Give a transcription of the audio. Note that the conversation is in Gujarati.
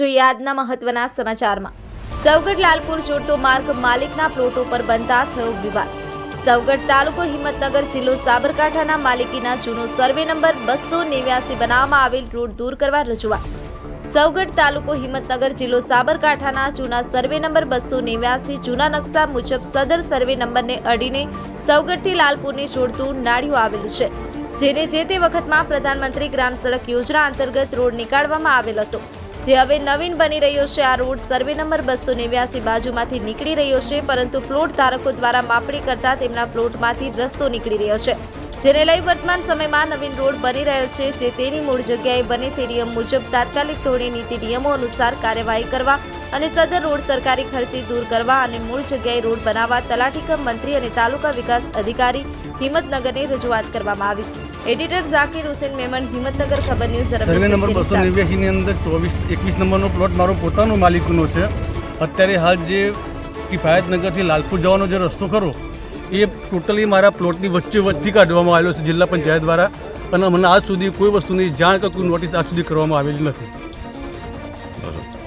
જોઈએ આજના મહત્વના સમાચારમાં. સવગઢ લાલપુર જોડતો માર્ગ માલિકના પ્લોટો પર બનતા થયો વિવાદ. સવગઢ તાલુકો હિંમતનગર જિલ્લો સાબરકાંઠાના માલિકીના જૂનો સર્વે નંબર બસો નેવ્યાસી બનાવવામાં આવેલ રોડ દૂર કરવા રજૂઆત. સવગઢ તાલુકો હિંમતનગર જિલ્લો સાબરકાંઠાના જૂના સર્વે નંબર બસો નેવ્યાસી જૂના નકશા મુજબ સદર સર્વે નંબરને અડીને સવગઢથી લાલપુરને જોડતું નાળિયું આવેલું છે, જેને જે તે વખતમાં પ્રધાનમંત્રી ગ્રામ સડક યોજના અંતર્ગત રોડ નીકાળવામાં આવેલ હતો. જે હવે નવીન બની રહ્યો છે, આ રોડ સર્વે નંબર બસો નેવ્યાસી બાજુમાંથી નીકળી રહ્યો છે, પરંતુ પ્લોટ ધારકો દ્વારા માપણી કરતા તેમના પ્લોટમાંથી રસ્તો નીકળી રહ્યો છે. જેને લઈ વર્તમાન સમયમાં નવીન રોડ બની રહ્યો છે, જે તેની મૂળ જગ્યાએ બને તે નિયમ મુજબ તાત્કાલિક ધોરણે નીતિ નિયમો અનુસાર કાર્યવાહી કરવા અને સદર રોડ સરકારી ખર્ચે દૂર કરવા અને મૂળ જગ્યાએ રોડ બનાવવા તલાટીકમ મંત્રી અને તાલુકા વિકાસ અધિકારી હિંમતનગરને રજૂઆત કરવામાં આવી. એડિટર ઝાકીર હુસેન મેમન હિંમતનગર ખબર ન્યૂઝ સર્વે નંબર બસો નેવ્યાસીની અંદર ચોવીસ એકવીસ નંબરનો પ્લોટ મારો પોતાનો માલિકનો છે. અત્યારે હાલ જે કિફાયતનગરથી લાલપુર જવાનો જે રસ્તો ખરો એ ટોટલી મારા પ્લોટની વચ્ચે વચ્ચે કાઢવામાં આવેલો છે જિલ્લા પંચાયત દ્વારા. અને મને આજ સુધી કોઈ વસ્તુની જાણ કે કોઈ નોટિસ આજ સુધી કરવામાં આવેલી નથી. બરોબર.